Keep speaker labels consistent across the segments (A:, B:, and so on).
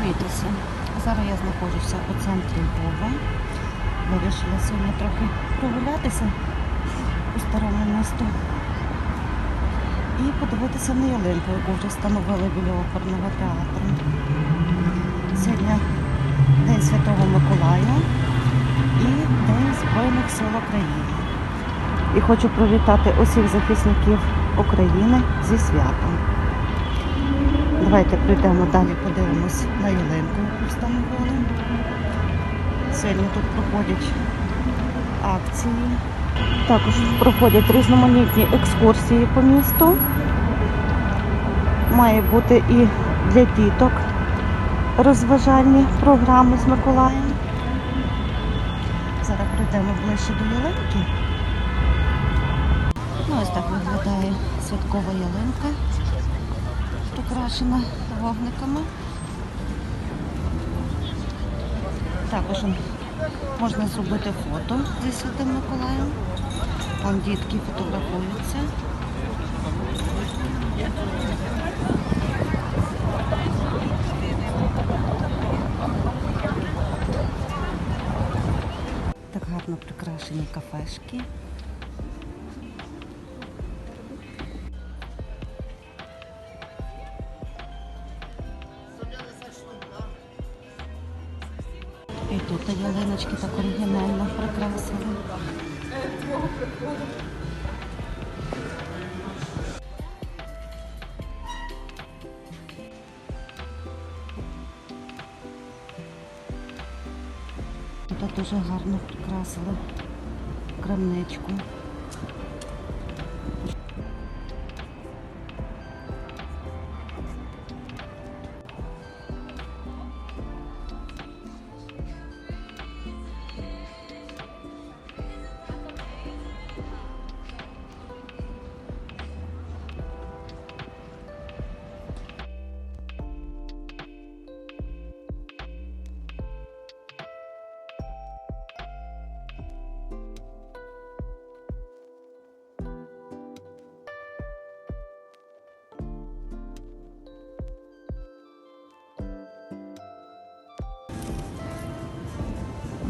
A: подивитися. Зараз я знаходжуся у центрі Львова. Вирішила сьогодні трохи прогулятися по старому місту і подивитися на ялинку, яку вже встановили біля оперного театру. Сьогодні День Святого Миколая і День Збройних сил України. І хочу привітати усіх захисників України зі святом. Давайте прийдемо далі, подивимось на ялинку, встановили. Сьогодні тут проходять акції. Також проходять різноманітні екскурсії по місту. Має бути і для діток розважальні програми з Миколаєм. Зараз прийдемо ближче до ялинки. Ну, ось так виглядає святкова ялинка, прикрашена вогниками. Також можна зробити фото зі Святим Миколаєм. Там дітки фотографуються. Так гарно прикрашені кафешки. Тут ялиночки так оригінально прикрасили. Тут дуже гарно прикрасили крамничку.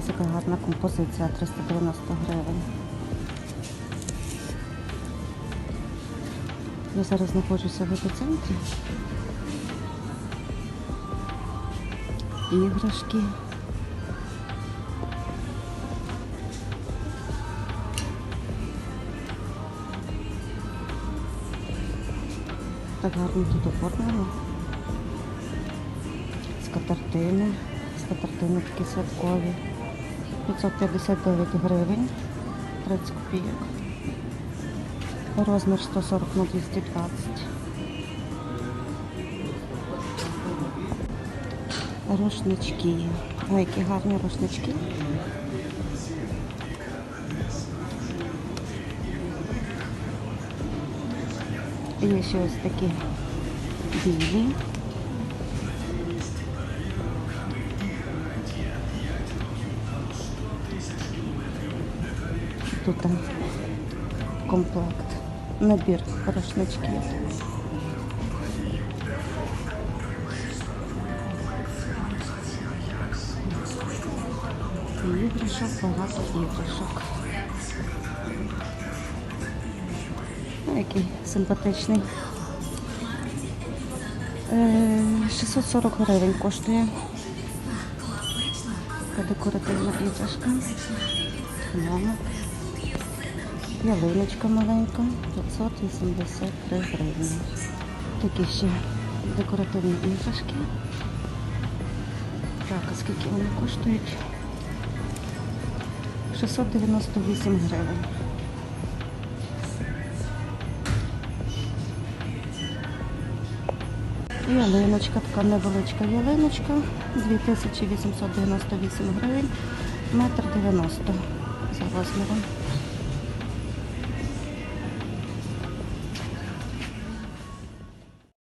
A: Така гарна композиція 390 гривень. Я зараз знаходжуся в епіцентрі. Іграшки. Так гарно тут оформлено. Скатертини. Скатертини такі святкові. 559 гривень 30 копійок. Розмір 140 на 220. Рушнички. Ой, які гарні рушнички. Є ще ось такі білі. Тут комплект, набір рушничків. Іграшок, багато іграшок. Ну, який симпатичний. Е, 640 гривень коштує. Така декоративна іграшка. Мама. Ялиночка маленька, 583 гривні. Такі ще декоративні іграшки. Так, а скільки вони коштують? 698 гривень. Ялиночка, така невеличка ялиночка, 2898 гривень, метр 90 за розміром.